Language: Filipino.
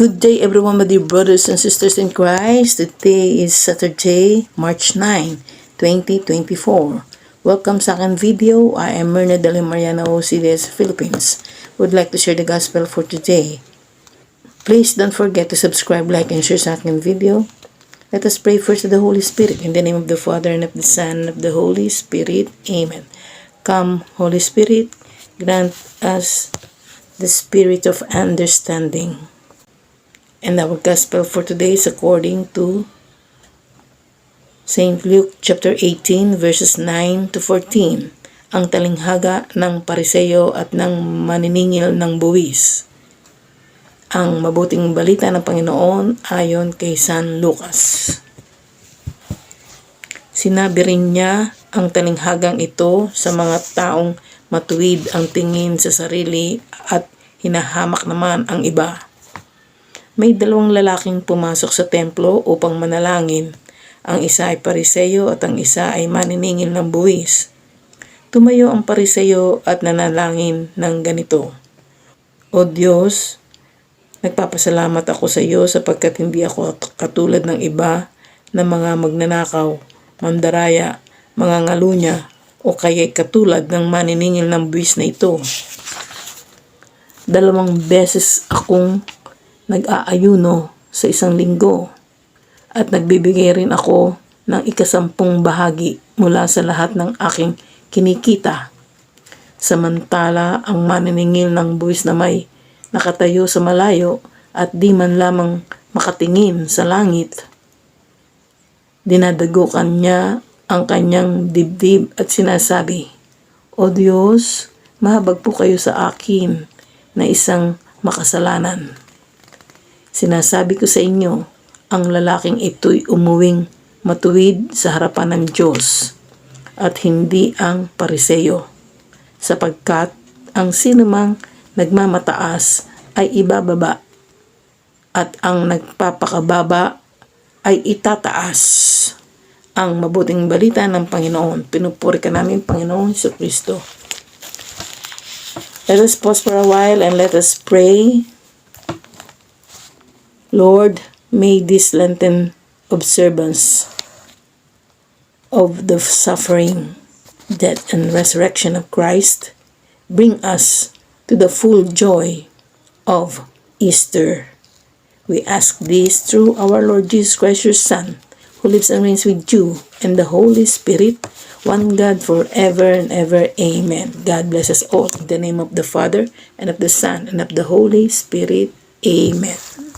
Good day everyone, my dear brothers and sisters in Christ. Today is Saturday, March 9, 2024. Welcome sa akin video. I am Myrna de la Mariana OCDS Philippines. Would like to share the gospel for today. Please don't forget to subscribe, like, and share sa akin video. Let us pray first to the Holy Spirit. In the name of the Father, and of the Son, and of the Holy Spirit. Amen. Come, Holy Spirit, grant us the spirit of understanding. And our gospel for today is according to St. Luke chapter 18 verses 9 to 14. Ang talinghaga ng pariseyo at ng maniningil ng buwis. Ang mabuting balita ng Panginoon ayon kay San Lucas. Sinabi rin niya ang talinghagang ito sa mga taong matuwid ang tingin sa sarili at hinahamak naman ang iba. May dalawang lalaking pumasok sa templo upang manalangin. Ang isa ay pariseyo at ang isa ay maniningil ng buwis. Tumayo ang pariseyo at nanalangin ng ganito. O Diyos, nagpapasalamat ako sa iyo sapagkat hindi ako katulad ng iba na mga magnanakaw, mandaraya, mga ngalunya, o kaya'y katulad ng maniningil ng buwis na ito. Dalawang beses akong nag-aayuno sa isang linggo at nagbibigay rin ako ng ikasampung bahagi mula sa lahat ng aking kinikita. Samantala, ang maniningil ng buwis na may nakatayo sa malayo at di man lamang makatingin sa langit. Dinadagukan niya ang kanyang dibdib at sinasabi, O Diyos, mahabag po kayo sa akin na isang makasalanan. Sinasabi ko sa inyo, ang lalaking ito'y umuwing matuwid sa harapan ng Diyos at hindi ang pariseyo sapagkat ang sinumang nagmamataas ay ibababa at ang nagpapakababa ay itataas ang mabuting balita ng Panginoon. Pinupuri ka namin, Panginoon sa Kristo. Let us pause for a while and let us pray. Lord, may this Lenten observance of the suffering, death, and resurrection of Christ bring us to the full joy of Easter. We ask this through our Lord Jesus Christ, your Son, who lives and reigns with you and the Holy Spirit, one God forever and ever. Amen. God bless us all. In the name of the Father, and of the Son, and of the Holy Spirit. Amen.